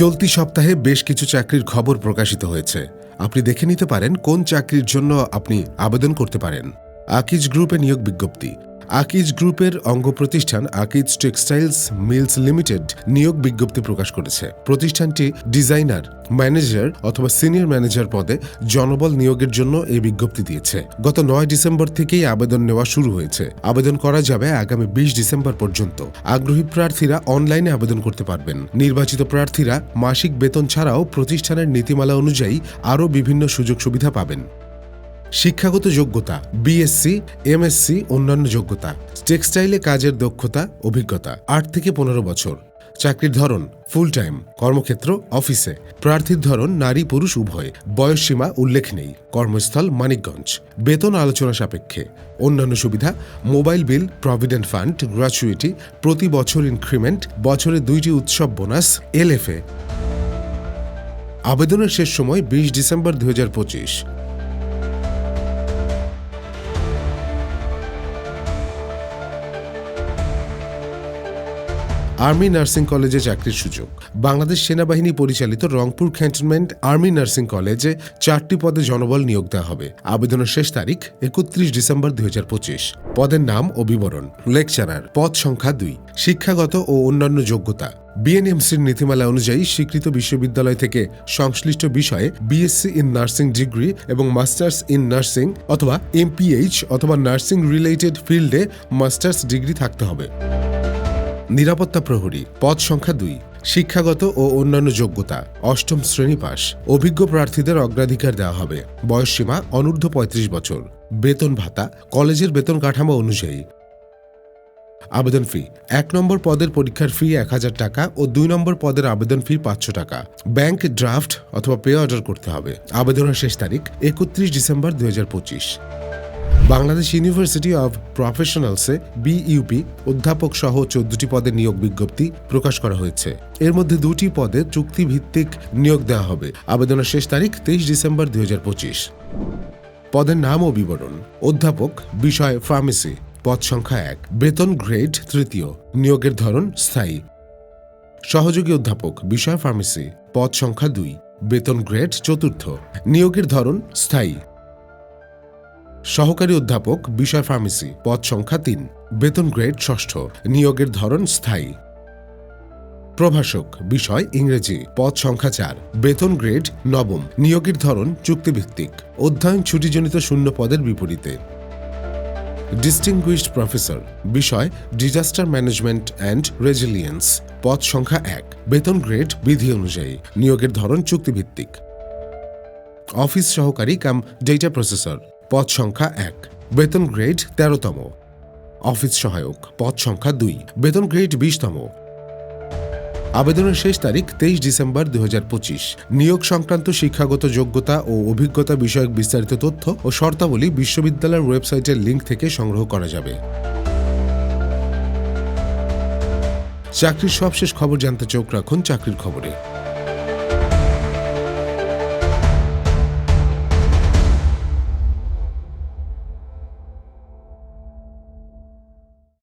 চলতি সপ্তাহে বেশ কিছু চাকরির খবর প্রকাশিত হয়েছে। আপনি দেখে নিতে পারেন কোন চাকরির জন্য আপনি আবেদন করতে পারেন। আকিজ গ্রুপে নিয়োগ বিজ্ঞপ্তি। আকিজ গ্রুপের অঙ্গ প্রতিষ্ঠান আকিজ টেক্সটাইলস মিলস লিমিটেড নিয়োগ বিজ্ঞপ্তি প্রকাশ করেছে। প্রতিষ্ঠানটি ডিজাইনার, ম্যানেজার অথবা সিনিয়র ম্যানেজার পদে জনবল নিয়োগের জন্য এই বিজ্ঞপ্তি দিয়েছে। গত নয় ডিসেম্বর থেকেই আবেদন নেওয়া শুরু হয়েছে। আবেদন করা যাবে আগামী বিশ ডিসেম্বর পর্যন্ত। আগ্রহী প্রার্থীরা অনলাইনে আবেদন করতে পারবেন। নির্বাচিত প্রার্থীরা মাসিক বেতন ছাড়াও প্রতিষ্ঠানের নীতিমালা অনুযায়ী আরও বিভিন্ন সুযোগ সুবিধা পাবেন। শিক্ষাগত যোগ্যতা বিএসসি এমএসসি অন্যান্য যোগ্যতা, টেক্সটাইলে কাজের দক্ষতা, অভিজ্ঞতা, আট থেকে পনেরো বছর, চাকরির ধরন ফুল টাইম কর্মক্ষেত্র অফিসে প্রার্থীর ধরন, নারী, পুরুষ, উভয় বয়সসীমা উল্লেখ নেই, কর্মস্থল, মানিকগঞ্জ, বেতন আলোচনা সাপেক্ষে, অন্যান্য সুবিধা mobile bill provident fund gratuity প্রতি বছর ইনক্রিমেন্ট বছরে দুইটি উৎসব বোনাস এলএফএ আবেদনের শেষ সময় বিশ ডিসেম্বর দুই হাজার পঁচিশ। আর্মি নার্সিং কলেজে চাকরির সুযোগ। বাংলাদেশ সেনাবাহিনী পরিচালিত রংপুর ক্যান্টনমেন্ট আর্মি নার্সিং কলেজে চারটি পদে জনবল নিয়োগ দেওয়া হবে। আবেদনের শেষ তারিখ একত্রিশ ডিসেম্বর দুই হাজার পঁচিশ। পদের নাম ও বিবরণ। লেকচারার। পদ সংখ্যা দুই। শিক্ষাগত ও অন্যান্য যোগ্যতা। বিএনএমসির নীতিমালা অনুযায়ী স্বীকৃত বিশ্ববিদ্যালয় থেকে সংশ্লিষ্ট বিষয়ে বিএসসি ইন নার্সিং ডিগ্রি এবং মাস্টার্স ইন নার্সিং অথবা এমপিএইচ অথবা নার্সিং রিলেটেড ফিল্ডে মাস্টার্স ডিগ্রি থাকতে হবে। নিরাপত্তা প্রহরী, পদ সংখ্যা দুই, শিক্ষাগত ও অন্যান্য যোগ্যতা, অষ্টম শ্রেণি পাস অভিজ্ঞ প্রার্থীদের অগ্রাধিকার দেওয়া হবে বয়সসীমা অনূর্ধ্ব পঁয়ত্রিশ বছর, বেতন ভাতা, কলেজের বেতন কাঠামো অনুযায়ী। আবেদন ফি, এক নম্বর পদের পরীক্ষার ফি এক হাজার টাকা ও দুই নম্বর পদের আবেদন ফি পাঁচশো টাকা। ব্যাংক ড্রাফট অথবা পে অর্ডার করতে হবে। আবেদনের শেষ তারিখ একত্রিশ ডিসেম্বর দুই হাজার পঁচিশ। বাংলাদেশ ইউনিভার্সিটি অব প্রফেশনালসে বিইউপি অধ্যাপক সহ চোদ্দটি পদে নিয়োগ বিজ্ঞপ্তি প্রকাশ করা হয়েছে। এর মধ্যে দুটি পদে চুক্তিভিত্তিক নিয়োগ দেওয়া হবে। আবেদনের শেষ তারিখ তেইশ ডিসেম্বর দুই পদের নাম ও বিবরণ। অধ্যাপক বিষয় ফার্মেসি, পদ সংখ্যা এক। বেতন গ্রেড তৃতীয়। নিয়োগের ধরন স্থায়ী। সহযোগী অধ্যাপক বিষয় ফার্মেসি, পদ সংখ্যা দুই। বেতন গ্রেড চতুর্থ। নিয়োগের ধরন স্থায়ী। সহকারী অধ্যাপক, বিষয় ফার্মেসি, পদ সংখ্যা তিন, বেতন গ্রেড ষষ্ঠ, নিয়োগের ধরন স্থায়ী। প্রভাষক, বিষয় ইংরেজি, পদ সংখ্যা চার, বেতন গ্রেড নবম, নিয়োগের ধরন চুক্তিভিত্তিক, অধ্যয়ন ছুটিজনিত শূন্য পদের বিপরীতে। ডিস্টিংগুইশড প্রফেসর বিষয় ডিজাস্টার ম্যানেজমেন্ট অ্যান্ড রেজিলিয়েন্স পদ সংখ্যা এক, বেতন গ্রেড বিধি অনুযায়ী, নিয়োগের ধরন চুক্তিভিত্তিক। অফিস সহকারী কাম ডেটা প্রসেসর পদ সংখ্যা এক, বেতন গ্রেড তেরোতম। অফিস সহায়ক, পদ সংখ্যা দুই, বেতন গ্রেড বিশতম। আবেদনের শেষ তারিখ তেইশ ডিসেম্বর দু হাজার পঁচিশ। নিয়োগ সংক্রান্ত শিক্ষাগত যোগ্যতা ও অভিজ্ঞতা বিষয়ক বিস্তারিত তথ্য ও শর্তাবলী বিশ্ববিদ্যালয়ের ওয়েবসাইটের লিঙ্ক থেকে সংগ্রহ করা যাবে। চাকরির সবশেষ খবর জানতে চোখ রাখুন চাকরির খবরে।